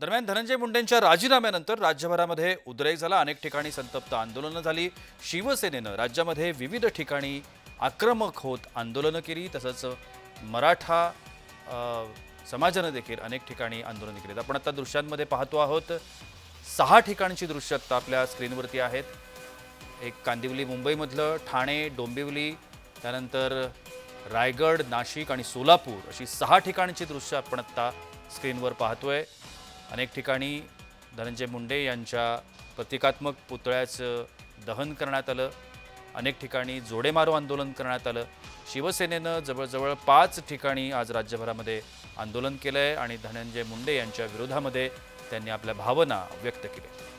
दरम्यान धनंजय मुंडेंच्या राजीनाम्यानंतर राज्यभरामध्ये उद्रेक झाला. अनेक ठिकाणी संतप्त आंदोलनं झाली. शिवसेनेनं राज्यामध्ये विविध ठिकाणी आक्रमक होत आंदोलनं केली. तसंच मराठा समाजानं देखील अनेक ठिकाणी आंदोलनं केली. आपण आता दृश्यांमध्ये पाहतो आहोत. सहा ठिकाणची दृश्य आता आपल्या स्क्रीनवरती आहेत. एक कांदिवली मुंबईमधलं ठाणे डोंबिवली त्यानंतर रायगड नाशिक आणि सोलापूर अशी सहा ठिकाणची दृश्य आपण आत्ता स्क्रीनवर पाहतोय. अनेक ठिकाणी धनंजय मुंडे यांच्या प्रतिकात्मक पुतळ्याचं दहन करण्यात आलं. अनेक ठिकाणी जोडेमारो आंदोलन करण्यात आलं. शिवसेनेनं जवळजवळ पाच ठिकाणी आज राज्यभरामध्ये आंदोलन केलं आहे आणि धनंजय मुंडे यांच्या विरोधामध्ये त्यांनी आपल्या भावना व्यक्त केल्या.